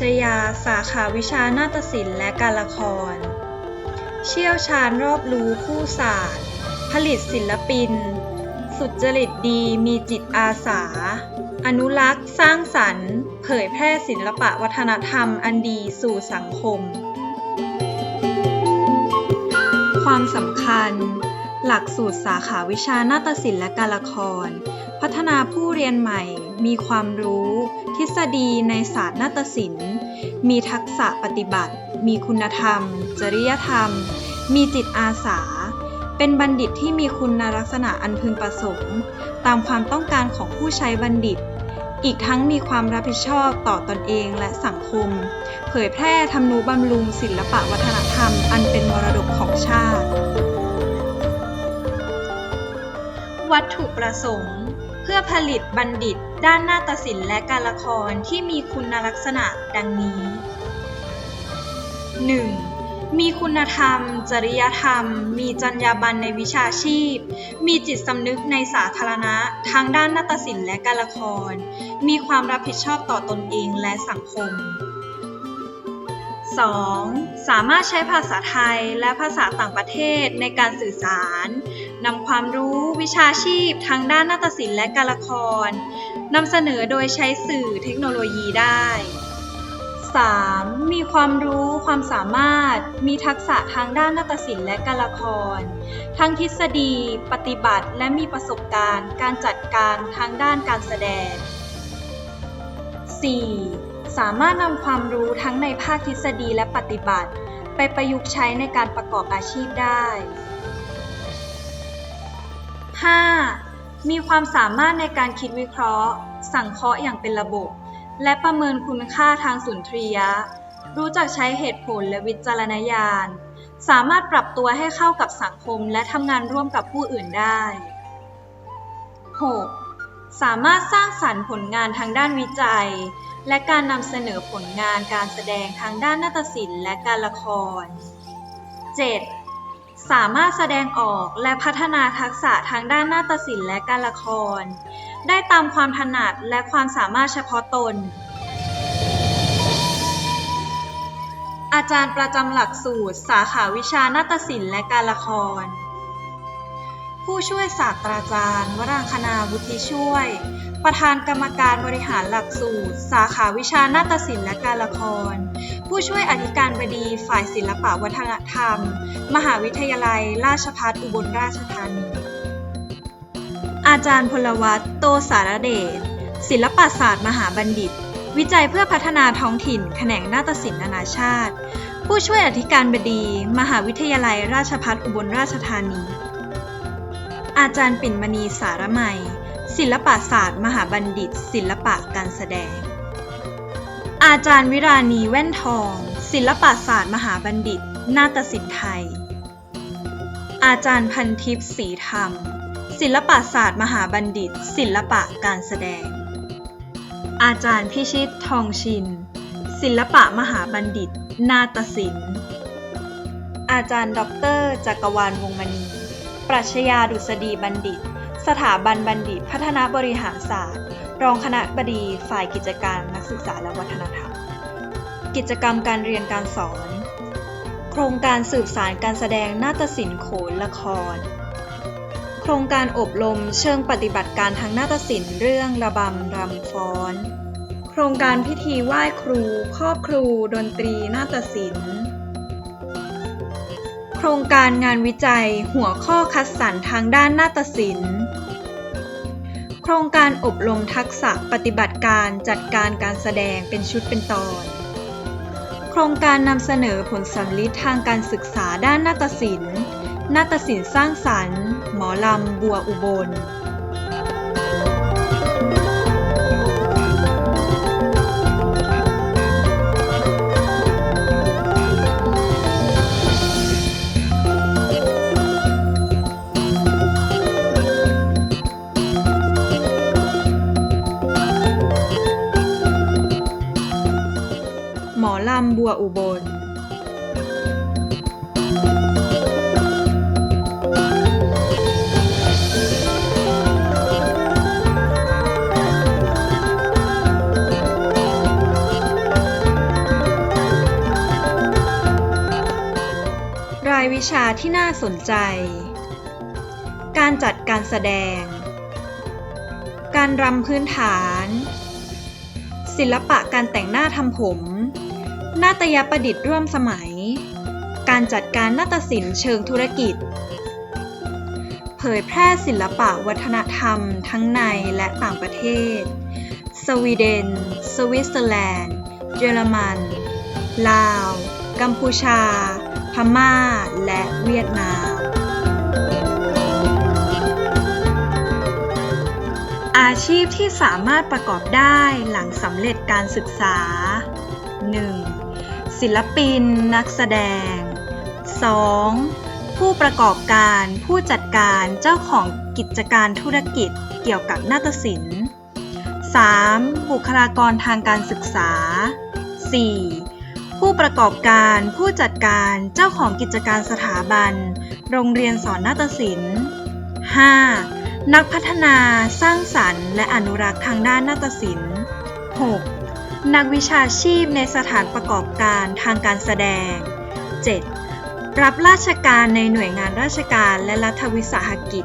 ชญา สาขาวิชานาฏศิลป์และการละคร เชี่ยวชาญรอบรู้คู่ศาสตร์ ผลิตศิลปิน สุจริตดีมีจิตอาสา อนุรักษ์ สร้างสรรค์ เผยแพร่ศิลปะวัฒนธรรมอันดีสู่สังคม ความสำคัญ หลักสูตรสาขาวิชานาฏศิลป์และการละคร พัฒนาผู้เรียนใหม่มีความรู้ ทฤษฎีในศาสตร์นาฏศิลป์ มีทักษะปฏิบัติ มีคุณธรรม จริยธรรม มีจิตอาสา เป็นบัณฑิตที่มีคุณลักษณะอันพึงประสงค์ ตามความต้องการของผู้ใช้บัณฑิต อีกทั้งมีความรับผิดชอบต่อตอนเองและสังคม เผยแพร่ทำนุบำรุงศิลปะวัฒนธรรม อันเป็นมรดกของชาติ วัตถุประสงค์ เพื่อผลิตบัณฑิตด้านนาฏศิลป์และการละครที่มีคุณลักษณะดังนี้ 1. มีคุณธรรม จริยธรรม มีจรรยาบรรณในวิชาชีพ มีจิตสำนึกในสาธารณะทางด้านนาฏศิลป์และการละคร มีความรับผิดชอบต่อตนเองและสังคม 2. สามารถใช้ภาษาไทยและภาษาต่างประเทศในการสื่อสาร นำความรู้วิชาชีพทางด้านนาฏศิลป์และการละคร นำเสนอโดยใช้สื่อเทคโนโลยีได้ 3. มีความรู้ความสามารถ มีทักษะทางด้านนาฏศิลป์และการละคร ทั้งทฤษฎี ปฏิบัติ และมีประสบการณ์ การจัดการทางด้านการแสดง 4. สามารถนำความรู้ทั้งในภาคทฤษฎีและปฏิบัติ ไปประยุกต์ใช้ในการประกอบอาชีพได้ 5. มีความสามารถในการคิดวิเคราะห์ สังเคราะห์อย่างเป็นระบบ และประเมินคุณค่าทางสุนทรียะ รู้จักใช้เหตุผลและวิจารณญาณ สามารถปรับตัวให้เข้ากับสังคมและทำงานร่วมกับผู้อื่นได้ 6. สามารถสร้างสรรค์ผลงานทางด้านวิจัย และการนำเสนอผลงานการแสดงทางด้านนาฏศิลป์และการละคร 7. สามารถแสดงออกและพัฒนาทักษะทางด้านนาฏศิลป์และการละคร ได้ตามความถนัดและความสามารถเฉพาะตน อาจารย์ประจำหลักสูตร สาขาวิชานาฏศิลป์และการละคร ผู้ช่วยศาสตราจารย์ วรางคณาวุฒิช่วย ประธานกรรมการบริหารหลักสูตร สาขาวิชานาฏศิลป์และการละคร ผู้ช่วยอธิการบดีฝ่ายศิลปวัฒนธรรม มหาวิทยาลัย ราชภัฏอุบลราชธานี อาจารย์พลวัตโตสารเดช ศิลปศาสตร์มหาบัณฑิต วิจัยเพื่อพัฒนาท้องถิ่น แขนงนาฏศิลป์นานาชาติ ผู้ช่วยอธิการบดี มหาวิทยาลัย ราชภัฏอุบลราชธานี อาจารย์ปิ่นมณีสารมัย ศิลปศาสตร์ มหาบัณฑิต ศิลปะการแสดง อาจารย์วิราณีแว่นทอง ศิลปศาสตร์ มหาบัณฑิต นาฏศิลป์ไทย อาจารย์พันทิพย์ศรีธรรม ศิลปศาสตร์ มหาบัณฑิต ศิลปะการแสดง อาจารย์พิชิตทองชิน ศิลปะมหาบัณฑิต นาฏศิลป์ อาจารย์ด็อกเตอร์จักรวาลวงศ์มณี ปรัชญาดุษฎีบัณฑิต สถาบันบัณฑิต พัฒนาบริหารศาสตร์ รองคณะบดีฝ่ายกิจการนักศึกษาและวัฒนธรรม กิจกรรมการเรียนการสอน โครงการสืบสารการแสดงนาฏศิลป์โขนละคร โครงการอบรมเชิงปฏิบัติการทางนาฏศิลป์เรื่องระบำรำฟ้อน โครงการพิธีไหว้ครู ครอบครู ดนตรีนาฏศิลป์ ครงการงานวิจัย หัวข้อคัดสรรทางด้านนาฏศิลป์ โครงการอบรมทักษะปฏิบัติการจัดการการแสดงเป็นชุดเป็นตอน โครงการนำเสนอผลสำลิดทางการศึกษาด้านนาฏศิลป์ นาฏศิลป์สร้างสรรค์ หมอลำบัวอุบล บัวอุบลรายวิชาที่น่าสนใจ การจัดการแสดง การรำพื้นฐาน ศิลปะการแต่งหน้าทำผม นาฏยประดิษฐ์ร่วมสมัย การจัดการนาฏศิลป์เชิงธุรกิจ เผยแพร่ศิลปะวัฒนธรรมทั้งในและต่างประเทศ สวีเดน สวิตเซอร์แลนด์ เยอรมัน ลาว กัมพูชา พม่า และเวียดนาม อาชีพที่สามารถประกอบได้หลังสำเร็จการศึกษา 1. ศิลปินนักแสดง 2. ผู้ประกอบการผู้จัดการเจ้าของกิจการธุรกิจเกี่ยวกับนาฏศิลป์ 3. บุคลากรทางการศึกษา 4. ผู้ประกอบการผู้จัดการเจ้าของกิจการสถาบัน โรงเรียนสอนนาฏศิลป์ 5. นักพัฒนาสร้างสรรค์ และอนุรักษ์ทางด้านนาฏศิลป์ 6. นักวิชาชีพในสถานประกอบการทางการแสดง 7. รับราชการในหน่วยงานราชการและรัฐวิสาหกิจ